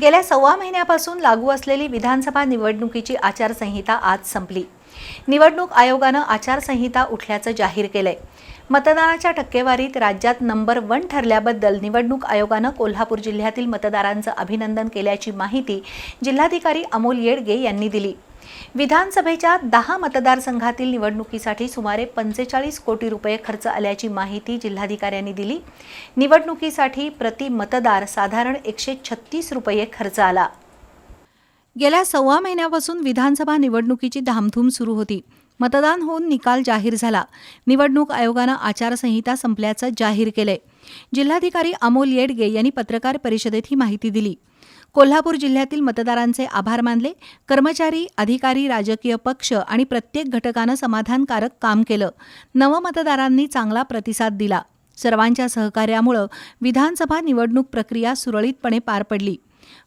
गेल्या सव्वा महिन्यापासून लागू असलेली विधानसभा निवडणुकीची आचारसंहिता आज संपली. निवडणूक आयोगानं आचारसंहिता उठल्याचं जाहीर केलंय. मतदानाच्या टक्केवारीत राज्यात नंबर वन ठरल्याबद्दल निवडणूक आयोगानं कोल्हापूर जिल्ह्यातील मतदारांचं अभिनंदन केल्याची माहिती जिल्हाधिकारी अमोल येडगे यांनी दिली. विधानसभेच्या दहा मतदारसंघातील निवडणुकीसाठी सुमारे पंचेचाळीस कोटी रुपये खर्च आल्याची माहिती जिल्हाधिकाऱ्यांनी दिली. निवडणुकीसाठी प्रति मतदार साधारण एकशे छत्तीस रुपये खर्च आला. गेल्या सव्वा महिन्यापासून विधानसभा निवडणुकीची धामधूम सुरू होती. मतदान होऊन निकाल जाहीर झाला. निवडणूक आयोगानं आचारसंहिता संपल्याचं जाहीर केलंय. जिल्हाधिकारी अमोल येडगे यांनी पत्रकार परिषदेत ही माहिती दिली. कोल्हापूर जिल्ह्यातील मतदारांचे आभार मानले. कर्मचारी अधिकारी राजकीय पक्ष आणि प्रत्येक घटकानं समाधानकारक काम केलं. नवमतदारांनी चांगला प्रतिसाद दिला. सर्वांच्या सहकार्यामुळं विधानसभा निवडणूक प्रक्रिया सुरळीतपणे पार पडली.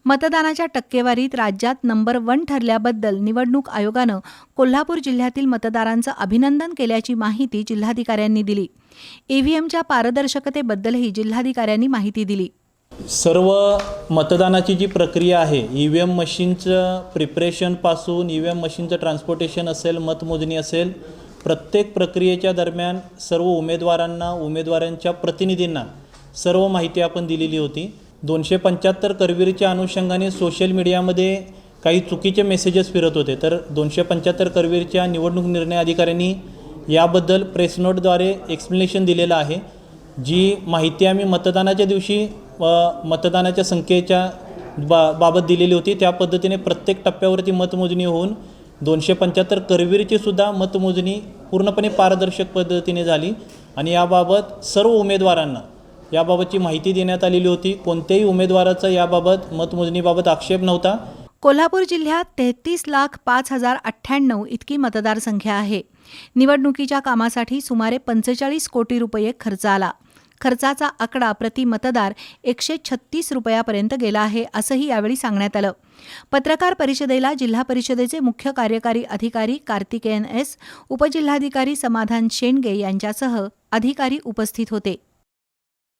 मतदानाच्या टक्केवारीत राज्यात नंबर वन ठरल्याबद्दल निवडणूक आयोगानं कोल्हापूर जिल्ह्यातील मतदारांचं अभिनंदन केल्याची माहिती जिल्हाधिकाऱ्यांनी दिली. ईव्हीएमच्या पारदर्शकतेबद्दलही जिल्हाधिकाऱ्यांनी माहिती दिली. सर्व मतदानाची जी प्रक्रिया आहे ई व्ही एम मशीनचं प्रिपरेशनपासून ई व्ही एम मशीनचं ट्रान्सपोर्टेशन असेल मतमोजणी असेल प्रत्येक प्रक्रियेच्या दरम्यान सर्व उमेदवारांना उमेदवारांच्या प्रतिनिधींना सर्व माहिती आपण दिलेली होती. दोनशे पंच्याहत्तर करवीरच्या अनुषंगाने सोशल मीडियामध्ये काही चुकीचे मेसेजेस फिरत होते. तर दोनशे पंच्याहत्तर करवीरच्या निवडणूक निर्णय अधिकाऱ्यांनी याबद्दल प्रेस नोटद्वारे एक्सप्लेनेशन दिलेलं आहे. जी माहिती आम्ही मतदानाच्या दिवशी मतदानाच्या संख्येच्या बा बाबत दिलेली होती. त्या पद्धतीने प्रत्येक टप्प्यावरती मतमोजणी होऊन दोनशे पंच्याहत्तर करवीरची सुद्धा मतमोजणी पूर्णपणे पारदर्शक पद्धतीने झाली. आणि याबाबत सर्व उमेदवारांना याबाबतची माहिती देण्यात आलेली होती. कोणत्याही उमेदवाराचा याबाबत मतमोजणीबाबत आक्षेप नव्हता. कोल्हापूर जिल्ह्यात तेहतीस लाख पाच हजार अठ्ठ्याण्णव इतकी मतदारसंख्या आहे. निवडणुकीच्या कामासाठी सुमारे पंचेचाळीस कोटी रुपये खर्च आला. खर्चाचा आकडा प्रति मतदार एकशे छत्तीस रुपयापर्यंत गेला आहे असंही यावेळी सांगण्यात आलं. पत्रकार परिषदेला जिल्हा परिषदेचे मुख्य कार्यकारी अधिकारी कार्तिकेयन एस उपजिल्हाधिकारी समाधान शेंडगे यांच्यासह अधिकारी उपस्थित होते.